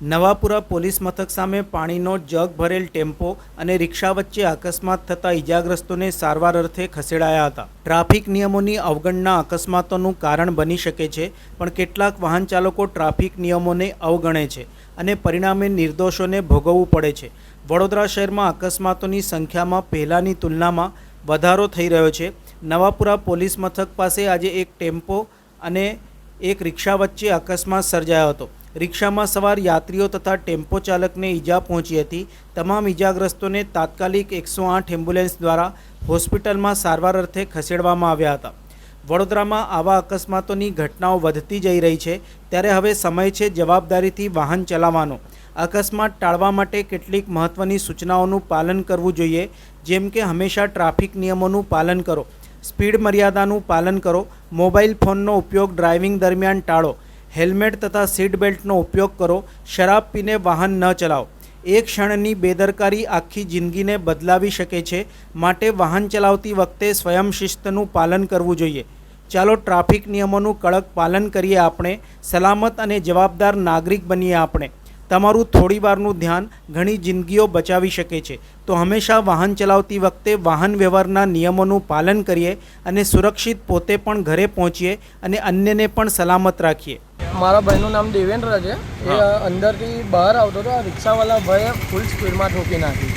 Navapura police મથક સામે પાણીનો જગ ભરેલ ટેમ્પો અને રિક્ષા વચ્ચે અકસ્માત થતાં ઈજાગ્રસ્તોને સારવાર અર્થે ખસેડાયા હતા. ટ્રાફિક નિયમોની અવગણના અકસ્માતોનું કારણ બની શકે છે, પણ કેટલાક વાહન ચાલકો ટ્રાફિક નિયમોને અવગણે છે અને પરિણામે નિર્દોષોને ભોગવવું પડે છે. વડોદરા શહેરમાં અકસ્માતોની સંખ્યામાં પહેલાંની તુલનામાં વધારો થઈ રહ્યો છે. નવાપુરા પોલીસ મથક પાસે આજે એક ટેમ્પો અને એક રિક્ષા વચ્ચે અકસ્માત સર્જાયો હતો. રિક્ષામાં સવાર યાત્રીઓ તથા ટેમ્પો ચાલકને ઈજા પહોંચી હતી. તમામ ઈજાગ્રસ્તોને તાત્કાલિક એકસો આઠ એમ્બ્યુલન્સ દ્વારા હોસ્પિટલમાં સારવાર અર્થે ખસેડવામાં આવ્યા હતા. વડોદરામાં આવા અકસ્માતોની ઘટનાઓ વધતી જઈ રહી છે. ત્યારે હવે સમય છે જવાબદારીથી વાહન ચલાવવાનો. અકસ્માત ટાળવા માટે કેટલીક મહત્ત્વની સૂચનાઓનું પાલન કરવું જોઈએ. જેમ કે હંમેશા ટ્રાફિક નિયમોનું પાલન કરો. સ્પીડ મર્યાદાનું પાલન કરો. મોબાઈલ ફોનનો ઉપયોગ ડ્રાઇવિંગ દરમિયાન ટાળો. હેલ્મેટ તથા સીટ બેલ્ટનો ઉપયોગ કરો, શરાબ પીને વાહન ન ચલાવો. એક ક્ષણની બેદરકારી આખી જિંદગીને બદલાવી શકે છે, માટે વાહન ચલાવતી વખતે સ્વયં શિસ્તનું પાલન કરવું જોઈએ. ચાલો ટ્રાફિક નિયમોનું કડક પાલન કરીએ આપણે, સલામત અને જવાબદાર નાગરિક બનીએ આપણે. તમારું થોડી વારનું ધ્યાન ઘણી જિંદગીઓ બચાવી શકે છે. તો હંમેશા વાહન ચલાવતી વખતે વાહન વ્યવહારના નિયમોનું પાલન કરીએ અને સુરક્ષિત પોતે પણ ઘરે પહોંચીએ અને અન્યને પણ સલામત રાખીએ. મારા ભાઈનું નામ દેવેન્દ્ર છે. એ અંદરથી બહાર આવતો હતો. આ રિક્ષાવાળા ભાઈએ ફૂલ સ્પીડમાં ઠોકી નાખી.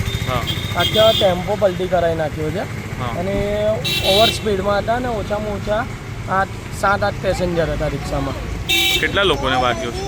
આખા ટેમ્પો પલટી કરાવી નાખ્યો છે. અને ઓવર સ્પીડમાં હતા અને ઓછામાં ઓછા આઠ સાત આઠ પેસેન્જર હતા રિક્ષામાં. કેટલા લોકોને વાગ્યો છે?